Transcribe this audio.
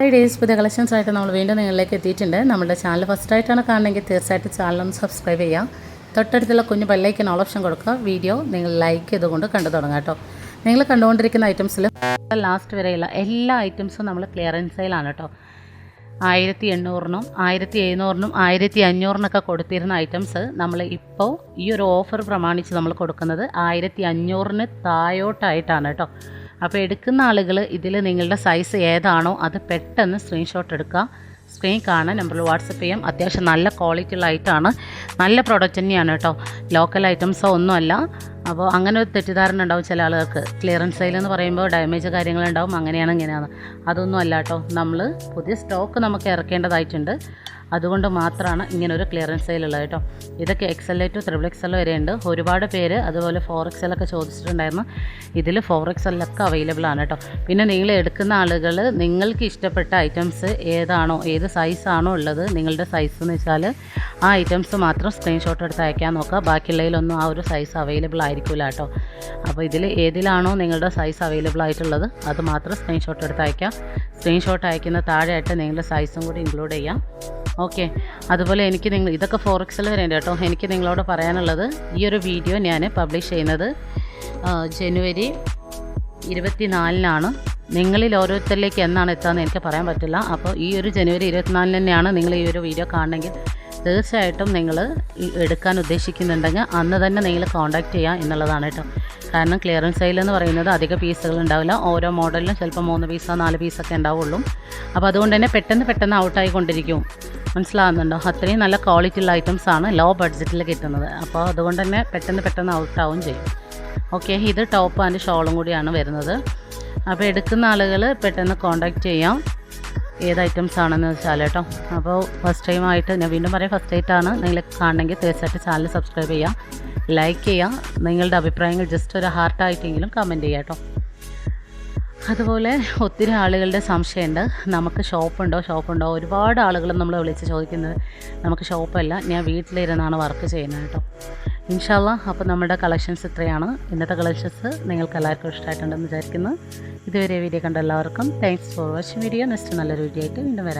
Days പുതിയ collections ആയിട്ട് നമ്മൾ വീണ്ടും നിങ്ങളിലേക്ക് എത്തിയിട്ടുണ്ട്. നമ്മുടെ ചാനൽ ഫസ്റ്റ് ആയിട്ടാണ് കാണണമെങ്കിൽ തീർച്ചയായിട്ടും ചാനൽ ഒന്ന് സബ്സ്ക്രൈബ് ചെയ്യാം തൊട്ടടുത്തുള്ള കുഞ്ഞു ബെല്ലൈക്കൻ ഓപ്ഷൻ കൊടുക്കുക. വീഡിയോ നിങ്ങൾ ലൈക്ക് ചെയ്തുകൊണ്ട് കണ്ടു തുടങ്ങാം കേട്ടോ. നിങ്ങൾ കണ്ടുകൊണ്ടിരിക്കുന്ന ഐറ്റംസിൽ ലാസ്റ്റ് വരെയുള്ള എല്ലാ ഐറ്റംസും നമ്മൾ ക്ലിയറൻസ് സെയിലാണ് കേട്ടോ. ആയിരത്തി എണ്ണൂറിനും ആയിരത്തി എഴുന്നൂറിനും ആയിരത്തി അഞ്ഞൂറിനൊക്കെ കൊടുത്തിരുന്ന ഐറ്റംസ് നമ്മൾ ഇപ്പോൾ ഈ ഒരു ഓഫർ പ്രമാണിച്ച് നമ്മൾ കൊടുക്കുന്നത് ആയിരത്തി അഞ്ഞൂറിന് താഴോട്ടായിട്ടാണ് കേട്ടോ. അപ്പോൾ എടുക്കുന്ന ആളുകൾ ഇതിൽ നിങ്ങളുടെ സൈസ് ഏതാണോ അത് പെട്ടെന്ന് സ്ക്രീൻഷോട്ട് എടുക്കുക. സ്ക്രീൻ കാണാൻ നമ്പറിൽ വാട്സപ്പ് ചെയ്യാം. അത്യാവശ്യം നല്ല ക്വാളിറ്റി ഉള്ള ഐറ്റമാണ് നല്ല പ്രോഡക്റ്റ് തന്നെയാണ് കേട്ടോ. ലോക്കൽ ഐറ്റംസോ ഒന്നുമല്ല അപ്പോൾ അങ്ങനെ ഒരു തെറ്റിദ്ധാരണ ഉണ്ടാവും ചില ആളുകൾക്ക്. ക്ലിയറൻസ് സെയിൽ എന്ന് പറയുമ്പോൾ ഡാമേജ് കാര്യങ്ങളുണ്ടാവും. അങ്ങനെയാണ് ഇങ്ങനെയാണ്. അതൊന്നും അല്ല കേട്ടോ. നമ്മൾ പുതിയ സ്റ്റോക്ക് നമുക്ക് ഇറക്കേണ്ടതായിട്ടുണ്ട്. അതുകൊണ്ട് മാത്രമാണ് ഇങ്ങനെ ഒരു ക്ലിയറൻസ് സെയിൽ ഉള്ളത് കേട്ടോ ഇതൊക്കെ എക്സൽ ടു ത്രിബിൾ എക്സൽ വരെ ഉണ്ട് ഒരുപാട് പേര് അതുപോലെ ഫോർ എക്സലൊക്കെ ചോദിച്ചിട്ടുണ്ടായിരുന്നു. ഇതിൽ ഫോർ എക്സലൊക്കെ അവൈലബിൾ ആണ് കേട്ടോ പിന്നെ നിങ്ങൾ എടുക്കുന്ന ആളുകൾ നിങ്ങൾക്ക് ഇഷ്ടപ്പെട്ട ഐറ്റംസ് ഏതാണോ ഏത് സൈസാണോ ഉള്ളത് നിങ്ങളുടെ സൈസ് എന്ന് വെച്ചാൽ ആ ഐറ്റംസ് മാത്രം സ്ക്രീൻഷോട്ട് എടുത്ത് അയക്കാൻ നോക്കുക. ബാക്കിയുള്ളതിലൊന്നും ആ ഒരു സൈസ് അവൈലബിൾ ആയിരിക്കില്ല കേട്ടോ അപ്പോൾ ഇതിൽ ഏതിലാണോ നിങ്ങളുടെ സൈസ് അവൈലബിൾ ആയിട്ടുള്ളത് അത് മാത്രം സ്ക്രീൻഷോട്ട് എടുത്ത് അയക്കാം സ്ക്രീൻഷോട്ട് അയക്കുന്ന താഴെയായിട്ട് നിങ്ങളുടെ സൈസും കൂടി ഇൻക്ലൂഡ് ചെയ്യാം ഓക്കെ. അതുപോലെ എനിക്ക് നിങ്ങൾ ഇതൊക്കെ ഫോർ എക്സൽ വരെയുണ്ട് കേട്ടോ. എനിക്ക് നിങ്ങളോട് പറയാനുള്ളത് ഈ ഒരു വീഡിയോ ഞാൻ പബ്ലിഷ് ചെയ്യുന്നത് ജനുവരി ഇരുപത്തിനാലിനാണ്. നിങ്ങളിൽ ഓരോരുത്തരിലേക്ക് എന്നാണ് എത്താന്ന് എനിക്ക് പറയാൻ പറ്റില്ല. അപ്പോൾ ഈ ഒരു ജനുവരി ഇരുപത്തിനാലിന് തന്നെയാണ് നിങ്ങൾ ഈ ഒരു വീഡിയോ കാണണമെങ്കിൽ തീർച്ചയായിട്ടും നിങ്ങൾ എടുക്കാൻ ഉദ്ദേശിക്കുന്നുണ്ടെങ്കിൽ അന്ന് തന്നെ നിങ്ങൾ കോൺടാക്റ്റ് ചെയ്യുക എന്നുള്ളതാണ് കേട്ടോ. കാരണം ക്ലിയറൻസ് സെയിൽ എന്ന് പറയുന്നത് അധിക പീസുകൾ ഉണ്ടാവില്ല. ഓരോ മോഡലിലും ചിലപ്പോൾ മൂന്ന് പീസോ നാല് പീസൊക്കെ ഉണ്ടാവുള്ളൂ. അപ്പോൾ അതുകൊണ്ട് തന്നെ പെട്ടെന്ന് പെട്ടെന്ന് ഔട്ടായി കൊണ്ടിരിക്കും മനസ്സിലാകുന്നുണ്ടോ. അത്രയും നല്ല ക്വാളിറ്റി ഉള്ള ഐറ്റംസ് ആണ് ലോ ബഡ്ജറ്റിൽ കിട്ടുന്നത്. അപ്പോൾ അതുകൊണ്ട് തന്നെ പെട്ടെന്ന് പെട്ടെന്ന് ഔട്ടാവും ചെയ്യും. ഓക്കെ ഇത് ടോപ്പ് ആൻഡ് ഷോളും കൂടിയാണ് വരുന്നത്. അപ്പോൾ എടുക്കുന്ന ആളുകൾ പെട്ടെന്ന് കോൺടാക്റ്റ് ചെയ്യാം. ഏത് ഐറ്റംസ് ആണെന്ന് വെച്ചാൽ കേട്ടോ. അപ്പോൾ ഫസ്റ്റ് ടൈം ആയിട്ട് ഞാൻ വീണ്ടും പറയാം ഫസ്റ്റ് ആയിട്ടാണ് നിങ്ങൾ കാണണമെങ്കിൽ തീർച്ചയായിട്ടും ചാനൽ സബ്സ്ക്രൈബ് ചെയ്യാം. ലൈക്ക് ചെയ്യുക നിങ്ങളുടെ അഭിപ്രായങ്ങൾ ജസ്റ്റ് ഒരു ഹാർട്ടായിട്ടെങ്കിലും കമന്റ് ചെയ്യാം കേട്ടോ. അതുപോലെ ഒത്തിരി ആളുകളുടെ സംശയമുണ്ട്. നമുക്ക് ഷോപ്പുണ്ടോ? ഷോപ്പുണ്ടോ? ഒരുപാട് ആളുകൾ നമ്മൾ വിളിച്ച് ചോദിക്കുന്നത് നമുക്ക് ഷോപ്പല്ല ഞാൻ വീട്ടിലിരുന്നാണ് വർക്ക് ചെയ്യുന്നത് കേട്ടോ. ഇൻഷാല്ല അപ്പോൾ നമ്മുടെ കളക്ഷൻസ് ഇത്രയാണ്. ഇന്നത്തെ കളക്ഷൻസ് നിങ്ങൾക്ക് എല്ലാവർക്കും ഇഷ്ടമായിട്ടുണ്ടെന്ന് വിചാരിക്കുന്നു. ഇതുവരെ വീഡിയോ കണ്ട എല്ലാവർക്കും thanks for watching video next നല്ലൊരു വീഡിയോ ആയിട്ട് വീണ്ടും വരാം.